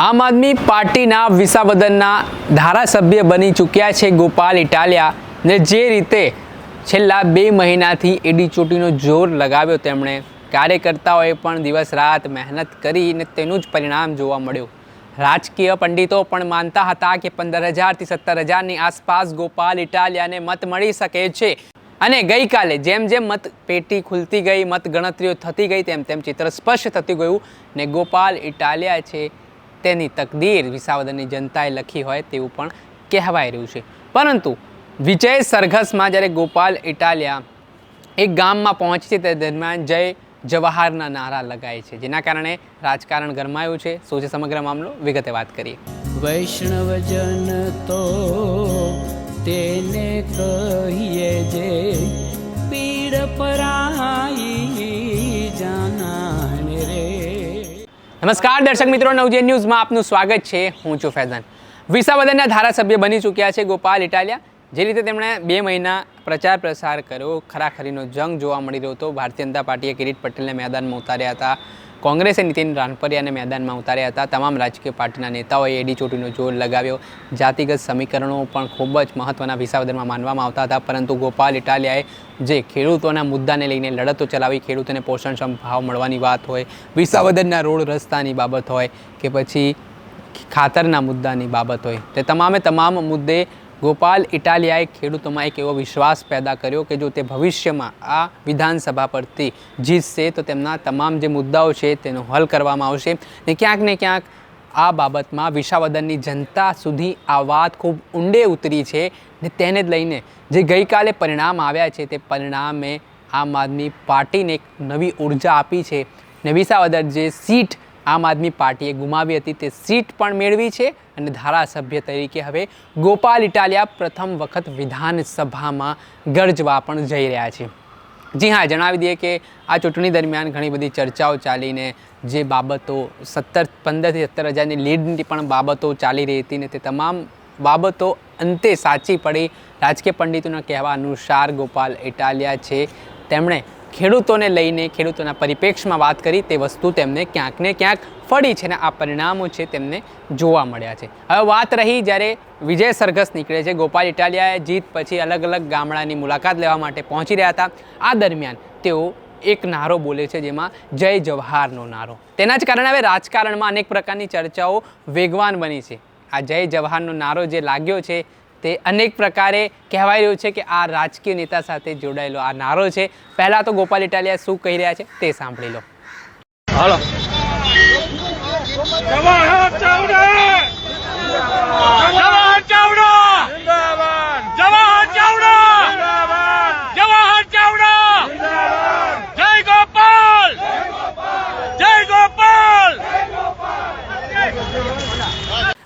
આમ આદમી પાર્ટીના વિસાવદનના ધારાસભ્ય બની ચૂક્યા છે ગોપાલ ઇટાલિયા ને જે રીતે છેલ્લા બે મહિનાથી એડી ચોટીનો જોર લગાવ્યો તેમણે. કાર્યકર્તાઓએ પણ દિવસ રાત મહેનત કરીને તેનું જ પરિણામ જોવા મળ્યું. રાજકીય પંડિતો પણ માનતા હતા કે પંદર હજારથી સત્તર હજારની આસપાસ ગોપાલ ઇટાલિયાને મત મળી શકે છે. અને ગઈકાલે જેમ જેમ મત પેટી ખુલતી ગઈ મત ગણતરીઓ થતી ગઈ, તેમ તેમ ચિત્ર સ્પષ્ટ થતું ગયું ને ગોપાલ ઇટાલિયા છે તેની તકદીર વિસાવદરની જનતાએ લખી હોય તેવું પણ કહેવાઈ રહ્યું છે. પરંતુ વિજય સરઘસમાં જ્યારે ગોપાલ ઇટાલિયા એક ગામમાં પહોંચે છે, તે દરમિયાન જય જવાહરના નારા લગાય છે, જેના કારણે રાજકારણ ગરમાયું છે. શું છે સમગ્ર મામલો? વિગતે વાત કરીએ. વૈષ્ણવજન તો તેને કહીએ જે નમસ્કાર, દર્શક મિત્રો નવજે ન્યૂઝમાં આપનું સ્વાગત છે. હું છું ફૈઝાન. વિસાવદનના ધારાસભ્ય બની ચૂક્યા છે ગોપાલ ઇટાલિયા, જે રીતે તેમણે બે મહિના પ્રચાર પ્રસાર કર્યો, ખરાખરીનો જંગ જોવા મળી રહ્યો હતો. ભારતીય જનતા પાર્ટીએ કિરીટ પટેલને મેદાનમાં ઉતાર્યા હતા. કોંગ્રેસે નીતિન રાનપરિયાને મેદાનમાં ઉતાર્યા હતા. તમામ રાજકીય પાર્ટીના નેતાઓએ એડી ચોટીનો જોર લગાવ્યો. જાતિગત સમીકરણો પણ ખૂબ જ મહત્ત્વના વિસાવદરમાં માનવામાં આવતા હતા. પરંતુ ગોપાલ ઇટાલિયાએ જે ખેડૂતોના મુદ્દાને લઈને લડતો ચલાવી, ખેડૂતોને પોષણક્ષમ ભાવ મળવાની વાત હોય વિસાવદરના રોડ રસ્તાની બાબત હોય કે પછી ખાતરના મુદ્દાની બાબત હોય, તે તમામે તમામ મુદ્દે ગોપાલ, ઇટાલિયાએ ખેડૂતોમાં એક એવો વિશ્વાસ પેદા કર્યો કે જો તે ભવિષ્યમાં આ વિધાનસભા પરથી જીતશે, તો તેમના તમામ જે મુદ્દાઓ છે તેનો હલ કરવામાં આવશે. ને ક્યાંક ને ક્યાંક આ બાબતમાં વિશાવદનની જનતા સુધી આ વાત ખૂબ ઊંડે ઉતરી છે ને તેને જ લઈને જે ગઈકાલે પરિણામ આવ્યા છે, તે પરિણામે આમ આદમી પાર્ટીને એક નવી ઊર્જા આપી છે. ને વિસાવદર જે સીટ આમ આદમી પાર્ટીએ ગુમાવી હતી, તે સીટ પણ મેળવી છે અને ધારાસભ્ય તરીકે હવે ગોપાલ ઇટાલિયા પ્રથમ વખત વિધાનસભામાં ગરજવા પણ જઈ રહ્યા છે. જી હા, જણાવી દઈએ કે આ ચૂંટણી દરમિયાન ઘણી બધી ચર્ચાઓ ચાલીને જે બાબતો સત્તર પંદરથી સત્તર હજારની લીડની પણ બાબતો ચાલી રહી હતી ને તે તમામ બાબતો અંતે સાચી પડી. રાજકીય પંડિતોના કહેવા અનુસાર ગોપાલ ઇટાલિયા છે, તેમણે ખેડૂતોને લઈને ખેડૂતોના પરિપ્રેક્ષમાં વાત કરી, તે વસ્તુ તેમને ક્યાંક ને ક્યાંક ફળી છે ને આ પરિણામો છે તેમને જોવા મળ્યા છે. હવે વાત રહી જ્યારે વિજય સરઘસ નીકળે છે, ગોપાલ ઇટાલિયાએ જીત પછી અલગ અલગ ગામડાની મુલાકાત લેવા માટે પહોંચી રહ્યા હતા. આ દરમિયાન તેઓ એક નારો બોલે છે જેમાં જય જવાહરનો નારો. તેના જ કારણે હવે રાજકારણમાં અનેક પ્રકારની ચર્ચાઓ વેગવાન બની છે. આ જય જવાહરનો નારો જે લાગ્યો છે તે અનેક પ્રકારે કહેવાય રહ્યું છે કે આ રાજકીય નેતા સાથે જોડાયેલો આ નારો છે. પહેલાં તો ગોપાલ ઇટાલિયા શું કહી રહ્યા છે તે સાંભળી લો. હાલો.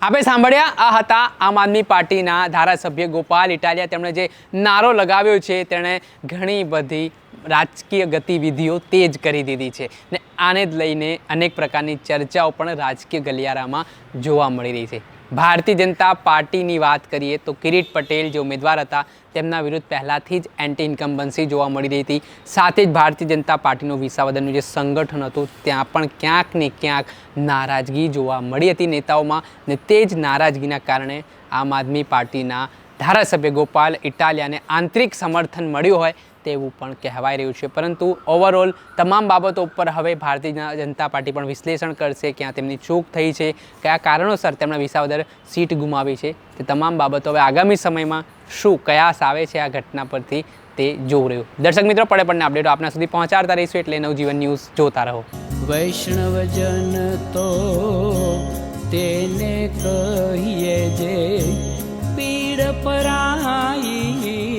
આપણે સાંભળ્યા? આ હતા આમ આદમી પાર્ટીના ધારાસભ્ય ગોપાલ ઇટાલિયા. તેમણે જે નારો લગાવ્યો છે, તેણે ઘણી બધી રાજકીય ગતિવિધિઓ તેજ કરી દીધી છે. ને આને જ લઈને અનેક પ્રકારની ચર્ચાઓ પણ રાજકીય ગલિયારામાં જોવા મળી રહી છે. ભારતીય જનતા પાર્ટીની વાત કરીએ તો કિરીટ પટેલ જે ઉમેદવાર હતા, તેમના વિરુદ્ધ પહેલાંથી જ એન્ટી ઇન્કમ્બન્સી જોવા મળી રહી હતી. સાથે જ ભારતીય જનતા પાર્ટીનું વિસાવદનનું જે સંગઠન હતું, ત્યાં પણ ક્યાંક ને ક્યાંક નારાજગી જોવા મળી હતી નેતાઓમાં ને તે જ નારાજગીના કારણે આમ આદમી પાર્ટીના ધારાસભ્ય ગોપાલ ઇટાલિયાને આંતરિક સમર્થન મળ્યું હોય તેવું પણ કહેવાઈ રહ્યું છે. પરંતુ ઓવરઓલ તમામ બાબતો ઉપર હવે ભારતીય જનતા પાર્ટી પણ વિશ્લેષણ કરશે ક્યાં તેમની ચૂક થઈ છે, કયા કારણોસર તેમણે વિસાવદર સીટ ગુમાવી છે, તે તમામ બાબતો હવે આગામી સમયમાં શું કયાસ આવે છે આ ઘટના પરથી તે જોવું રહ્યું. દર્શક મિત્રો, પડે પડને અપડેટો આપના સુધી પહોંચાડતા રહીશું એટલે નવજીવન ન્યૂઝ જોતા રહો. વૈષ્ણવજન તો તેને કહીએ જે પીડ પરાઈ